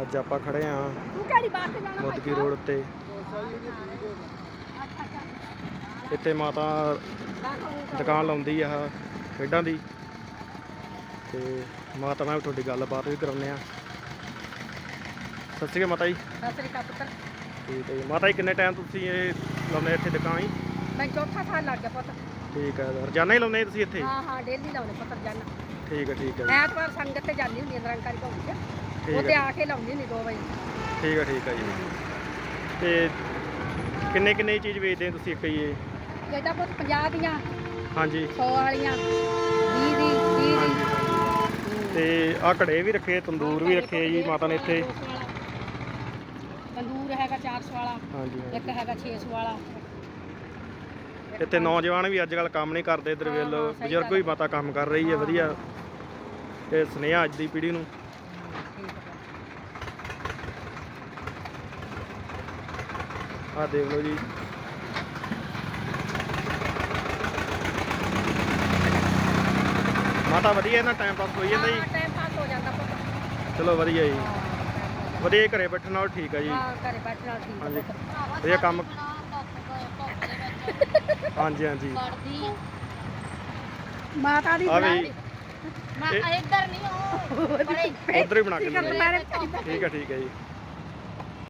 ਅੱਜ ਆਪਾਂ ਖੜੇ ਆ ਤੂੰ ਕਿਹੜੀ ਬਾਤ ਤੇ ਜਾਣਾ ਮੁਦਗੀ ਰੋਡ ਤੇ। ਇੱਥੇ ਮਾਤਾ ਦੁਕਾਨ ਲਾਉਂਦੀ ਆ ਖੇਡਾਂ ਦੀ। ਤੇ ਮਾਤਾ ਨਾਲ ਤੁਹਾਡੀ ਗੱਲਬਾਤ ਵੀ ਕਰਾਉਂਦੇ ਆ। ਸਤਿ ਸ਼੍ਰੀ ਅਕਾਲ ਮਾਤਾ ਜੀ। ਸਤਿ ਸ੍ਰੀ ਅਕਾਲ ਪੁੱਤਰ। ਠੀਕ ਹੈ ਜੀ। ਮਾਤਾ ਜੀ ਕਿੰਨੇ ਟਾਈਮ ਤੁਸੀਂ ਇਹ ਲਾਉਂਦੇ ਇੱਥੇ ਦੁਕਾਨ ਜੀ? ਮੈਂ ਚੌਥਾ ਸਾਲ ਲੱਗ ਗਿਆ ਪੁੱਤ। ਠੀਕ ਹੈ ਰੋਜ਼ਾਨਾ ਹੀ ਲਾਉਂਦੇ ਤੁਸੀਂ ਇੱਥੇ? ਹਾਂ ਹਾਂ ਡੇਲੀ ਲਾਉਣੇ ਪੁੱਤਰ ਜਾਨਾ ਠੀਕ ਹੈ ਠੀਕ ਹੈ ਐਤਵਾਰ ਸੰਗਤ ਤੇ ਜਾਂਦੀ ਹੁੰਦੀ ਨਿਰੰਕਾਰੀ ਘੁੰਮ ਕੇ ਠੀਕ ਹੈ ਆ। ਕੇ ਲਾਉਂਦੀ ਹੁੰਦੀ 2 ਵਜੇ ਠੀਕ ਠੀਕ ਹੈ ਜੀ। ਤੇ ਕਿੰਨੇ ਕਿੰਨੇ ਚੀਜ਼ ਵੇਚਦੇ ਹੋ ਤੁਸੀਂ ਇੱਕ ਹੀ ਇਹ ਜਿਹਦਾ ਪੁੱਤ 50 ਦੀਆਂ ਹਾਂਜੀ। 100 ਵਾਲੀਆਂ 20 ਦੀ 30 ਹਾਂਜੀ ਦੀ ਤੇ ਆ ਘੜੇ ਵੀ ਰੱਖੇ ਤੰਦੂਰ ਵੀ ਰੱਖੇ ਜੀ ਮਾਤਾ ਨੇ ਇੱਥੇ। ਤੰਦੂਰ ਹੈਗਾ 400 ਵਾਲਾ ਹਾਂਜੀ ਇੱਕ ਹੈਗਾ 600 ਵਾਲਾ। ਇੱਥੇ ਨੌਜਵਾਨ ਵੀ ਅੱਜ ਕੱਲ ਕੰਮ ਨਹੀਂ ਕਰਦੇ ਇਧਰ ਵੇਲ ਹਾਂ, ਸਹੀ ਬਜ਼ੁਰਗ ਵੀ ਮਾਤਾ ਕੰਮ ਕਰ ਰਹੀ ਹੈ। ਵਧੀਆ। ਤੇ ਸੁਨੇਹਾ ਅੱਜ ਦੀ ਪੀੜ੍ਹੀ ਨੂੰ। ਆਹ ਦੇਖ ਲਓ ਜੀ। ਮਾਤਾ ਵਧੀਆ ਇਹਨਾਂ ਟਾਈਮ ਪਾਸ ਹੋਈ ਜਾਂਦਾ ਜੀ। ਟਾਈਮ ਪਾਸ ਹੋ ਜਾਂਦਾ ਪੁੱਤ। ਚਲੋ ਵਧੀਆ ਜੀ। ਹਾਂ, ਵਧੀਆ ਘਰੇ ਬੈਠਣ ਨਾਲ ਠੀਕ ਹੈ ਜੀ। ਹਾਂ ਘਰੇ ਬੈਠਣਾ ਠੀਕ ਹਾਂਜੀ। ਹੈ ਪੁੱਤ। ਵਧੀਆ ਕੰਮ। ਹਾਂਜੀ ਹਾਂਜੀ। ਮਾਤਾ ਦੀ ਆ ਬਣਾ ਵੀ ਲਈ। ਇਹ- ਇੱਧਰ ਨਹੀਂ ਉਹ ਪਰੇ ਉਧਰ ਹੀ ਬਣਾ ਕੇ ਠੀਕ। ਦੁਪਹਿਰੇ ਠੀਕ ਹੈ ਜੀ।